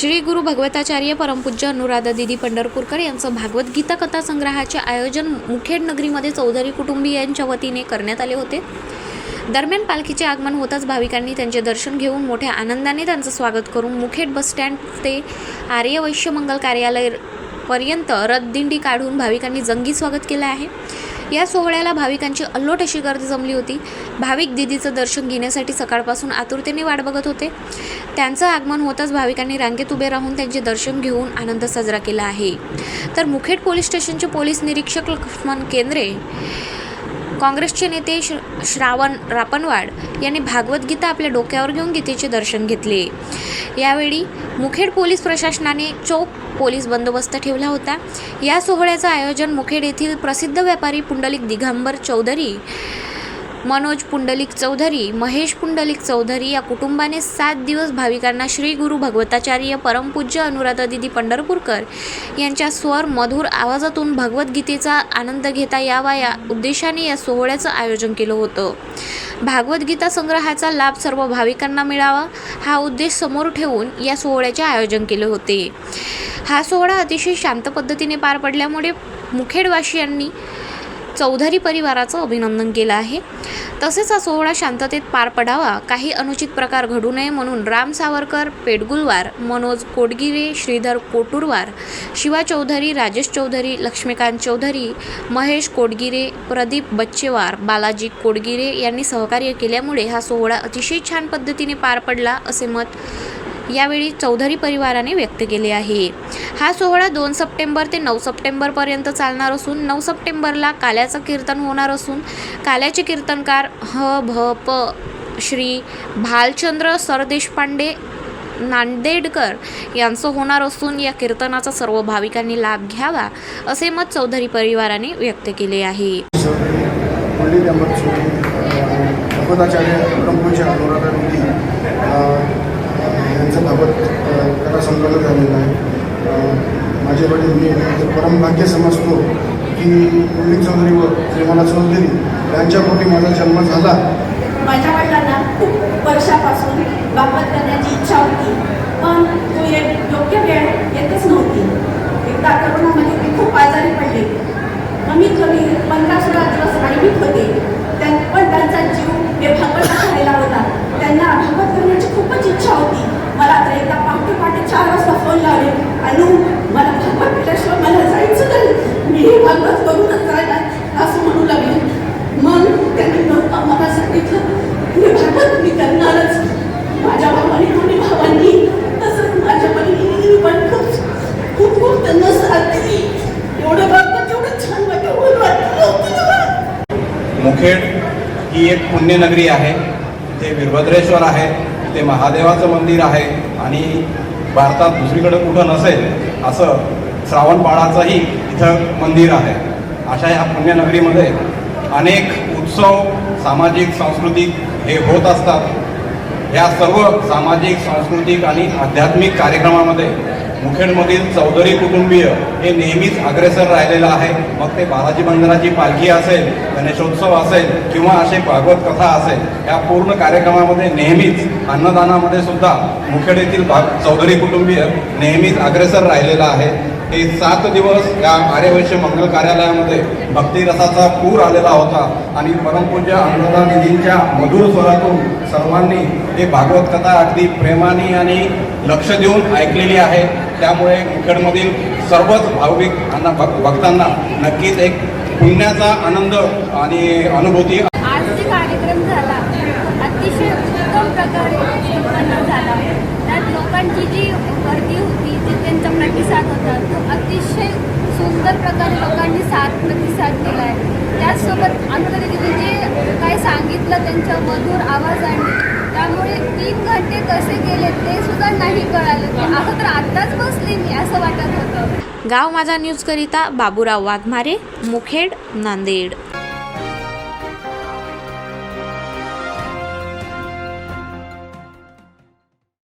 श्री गुरु भगवताचार्य परमपूज्य अनुराधा दिदी पंढरपूरकर यांचं भागवत गीता कथा संग्रहाचे आयोजन मुखेड नगरीमध्ये चौधरी कुटुंबीयांच्या वतीने करण्यात आले होते. दरम्यान पालखीचे आगमन होताच भाविकांनी त्यांचे दर्शन घेऊन मोठ्या आनंदाने त्यांचं स्वागत करून मुखेड बसस्टँड ते आर्य वैश्य मंगल कार्यालय पर्यंत रथदिंडी काढून भाविकांनी जंगी स्वागत केलं आहे. या सोहळ्याला भाविकांची अल्लोट अशी गर्दी जमली होती. भाविक दिदीचं दर्शन घेण्यासाठी सकाळपासून आतुरतेने वाट बघत होते. त्यांचं आगमन होताच भाविकांनी रांगेत उभे राहून त्यांचे दर्शन घेऊन आनंद साजरा केला आहे. तर मुखेड पोलीस स्टेशनचे पोलीस निरीक्षक लक्ष्मण केंद्रे काँग्रेसचे नेते श्र श्रावण रापणवाड यांनी भागवत गीता आपल्या डोक्यावर घेऊन गीतेचे दर्शन घेतले. यावेळी मुखेड पोलीस प्रशासनाने चौक पोलीस बंदोबस्त ठेवला होता. या सोहळ्याचं आयोजन मुखेड येथील प्रसिद्ध व्यापारी पुंडलिक दिगंबर चौधरी मनोज पुंडलिक चौधरी महेश पुंडलिक चौधरी या कुटुंबाने सात दिवस भाविकांना श्री गुरु भगवताचार्य परमपूज्य अनुराधा दिदी पंढरपूरकर यांच्या स्वर मधुर आवाजातून भगवद्गीतेचा आनंद घेता यावा या उद्देशाने या सोहळ्याचं आयोजन केलं होतं. भागवद्गीता संग्रहाचा लाभ सर्व भाविकांना मिळावा हा उद्देश समोर ठेवून या सोहळ्याचे आयोजन केले होते. हा सोहळा अतिशय शांत पद्धतीने पार पडल्यामुळे मुखेडवासियांनी चौधरी परिवाराचं अभिनंदन केलं आहे. तसेच हा सोहळा शांततेत पार पडावा काही अनुचित प्रकार घडू नये म्हणून राम सावरकर पेडगुलवार मनोज कोडगिरे श्रीधर कोटुरवार शिवा चौधरी राजेश चौधरी लक्ष्मीकांत चौधरी महेश कोडगिरे प्रदीप बच्चेवार बालाजी कोडगिरे यांनी सहकार्य केल्यामुळे हा सोहळा अतिशय छान पद्धतीने पार पडला असे मत यावेळी चौधरी परिवाराने व्यक्त केले आहे. हा सोहळा दोन सप्टेंबर ते नऊ सप्टेंबरपर्यंत चालणार असून नऊ सप्टेंबरला काल्याचं कीर्तन होणार असून काल्याचे कीर्तनकार ह भ प श्री भालचंद्र सरदेशपांडे नांदेडकर यांचं होणार असून या कीर्तनाचा सर्व भाविकांनी लाभ घ्यावा असे मत चौधरी परिवाराने व्यक्त केले आहे. यांचं भागवत करा संकलन झालेलं आहे. माझे वडील मी परम परमभाग्य समजतो की पंडित चौधरी व श्रीमाला चौधरी यांच्या पोटी माझा जन्म झाला. माझ्या वडिलांना खूप वर्षापासून बाबत करण्याची इच्छा होती पण तो ये योग्य वेळ येतच नव्हती. एकदा करोनामध्ये ते खूप आजारी पडले. कमीत कमी पंधरा सोळा दिवस ॲडमिट होते त्यां पण त्यांचा जीव हे भागवत राहिला होता त्यांना भागवत करण्याची खूपच इच्छा होती मला तर एकदा पहाटे पहाटे चार आहे. अनु मला भागवत भेटल्याशिवाय मला जायचं नाही. मी हे भागवत करूनच जायला असं म्हणू लागले. मग त्यांनी मला सांगितलं मी भागवत मी करणारच. माझ्या भावाने दोन्ही भावांनी तसंच माझ्या बहिणीने पण खूप खूप खूप त्यांना साथ दिली. एवढं भागवत एवढं छान वाटलं म्हणून वाटलं मुखेड ही एक पुण्यनगरी आहे. ते वीरभद्रेश्वर आहे ते महादेवाचं मंदिर आहे आणि भारतात दुसरीकडे कुठं नसेल असं श्रावणबाळाचंही इथं मंदिर आहे. अशा या पुण्यनगरीमध्ये अनेक उत्सव सामाजिक सांस्कृतिक हे होत असतात. या सर्व सामाजिक सांस्कृतिक आणि आध्यात्मिक कार्यक्रमामध्ये मुखेडमधील चौधरी कुटुंबीय हे नेहमीच अग्रेसर राहिलेलं आहे. मग ते बालाजी मंदिराची पालखी असेल गणेशोत्सव असेल किंवा असे भागवत कथा असेल या पूर्ण कार्यक्रमामध्ये नेहमीच अन्नदानामध्ये सुद्धा मुखेड येथील भाग चौधरी कुटुंबीय नेहमीच अग्रेसर राहिलेलं आहे. हे सात दिवस या आर्यवैश्य मंगल कार्यालयामध्ये भक्तिरसाचा पूर आलेला होता. आणि परमपूज्य अनुराधा दिदींच्या मधुर स्वरातून सर्वांनी हे भागवत कथा अगदी प्रेमाने आणि लक्ष देऊन ऐकलेली आहे. त्यामुळे मुखेडमधील सर्वच भाविक भक- भक्तांना नक्कीच एक पुण्याचा आनंद आणि अनुभूती आज कार्यक्रम झाला अतिशय उत्तम प्रकारे झाला. त्यात लोकांची जी गर्दी होती जी त्यांचा प्रतिसाद होता तो अतिशय सुंदर प्रकारे लोकांनी साथ प्रतिसाद दिला आहे. त्याचसोबत अनुराधीने जे काय सांगितलं त्यांच्या मधुर आवाजाने त्यामुळे तीन घंटे कसे गेले ते सुद्धा नाही कळाले. असं तर आत्ताच बसले मी असं वाटत होतं. गाव माझा न्यूज करिता बाबूराव वाघमारे मुखेड नांदेड.